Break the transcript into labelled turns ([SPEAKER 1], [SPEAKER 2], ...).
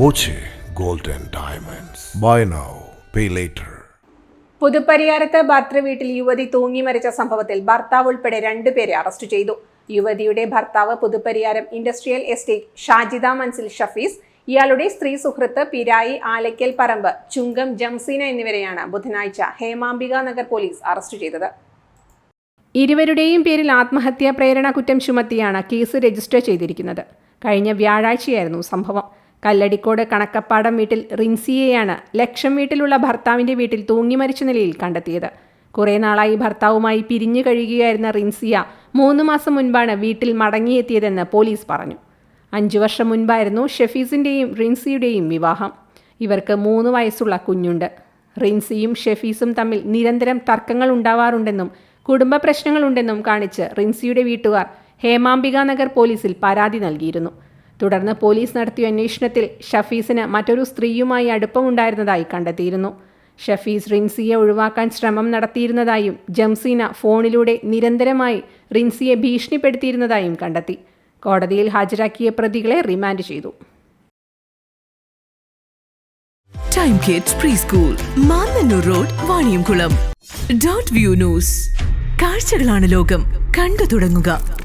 [SPEAKER 1] Gold and Diamonds. Buy now, pay later.
[SPEAKER 2] പുതുപ്പരിയാരത്ത് ഭർത്തൃ വീട്ടിൽ യുവതി തൂങ്ങി മരിച്ച സംഭവത്തിൽ ഭർത്താവ് ഉൾപ്പെടെ രണ്ടുപേരെ അറസ്റ്റ് ചെയ്തു യുവതിയുടെ ഭർത്താവ് പുതുപ്പരിയാരം ഇൻഡസ്ട്രിയൽ എസ്റ്റേറ്റ് ഷാജിദ മൻസിൽ ഷഫീസ് ഇയാളുടെ സ്ത്രീ സുഹൃത്ത് പിരായി ആലയ്ക്കൽ പറമ്പ് ചുങ്കം ജംസീന എന്നിവരെയാണ് ബുധനാഴ്ച ഹേമാംബിക നഗർ പോലീസ് അറസ്റ്റ് ചെയ്തത് ഇരുവരുടെയും പേരിൽ ആത്മഹത്യാ പ്രേരണ കുറ്റം ചുമത്തിയാണ് കേസ് രജിസ്റ്റർ ചെയ്തിരിക്കുന്നത് കഴിഞ്ഞ വ്യാഴാഴ്ചയായിരുന്നു സംഭവം കല്ലടിക്കോട് കണക്കപ്പാടം വീട്ടിൽ റിൻസിയെയാണ് ലക്ഷം വീട്ടിലുള്ള ഭർത്താവിന്റെ വീട്ടിൽ തൂങ്ങി മരിച്ച നിലയിൽ കണ്ടെത്തിയത്. കുറേ നാളായി ഭർത്താവുമായി പിരിഞ്ഞു കഴിയുകയായിരുന്ന റിൻസിയ മൂന്ന് മാസം മുൻപാണ് വീട്ടിൽ മടങ്ങിയെത്തിയതെന്ന് പോലീസ് പറഞ്ഞു. അഞ്ചു വർഷം മുൻപായിരുന്നു ഷെഫീസിന്റെയും റിൻസിയുടെയും വിവാഹം. ഇവർക്ക് മൂന്ന് വയസ്സുള്ള കുഞ്ഞുണ്ട്. റിൻസിയും ഷെഫീസും തമ്മിൽ നിരന്തരം തർക്കങ്ങൾ ഉണ്ടാവാറുണ്ടെന്നും കുടുംബ പ്രശ്നങ്ങളുണ്ടെന്നും കാണിച്ച് റിൻസിയുടെ വീട്ടുകാർ ഹേമാംബിക നഗർ പോലീസിൽ പരാതി നൽകിയിരുന്നു. തുടർന്ന് പോലീസ് നടത്തിയ അന്വേഷണത്തിൽ ഷഫീസിന് മറ്റൊരു സ്ത്രീയുമായി അടുപ്പമുണ്ടായിരുന്നതായി കണ്ടെത്തിയിരുന്നു. ഷഫീസ് റിൻസിയെ ഒഴിവാക്കാൻ ശ്രമം നടത്തിയിരുന്നതായും ജംസീന ഫോണിലൂടെ നിരന്തരമായി റിൻസിയെ ഭീഷണിപ്പെടുത്തിയിരുന്നതായും കണ്ടെത്തി. കോടതിയിൽ ഹാജരാക്കിയ പ്രതികളെ റിമാൻഡ് ചെയ്തു.
[SPEAKER 3] Time kids pre school Mannannur road Vaniyamkulam dot view news കാഴ്ചകളാണ് ലോകം. കണ്ടു തുടങ്ങുക.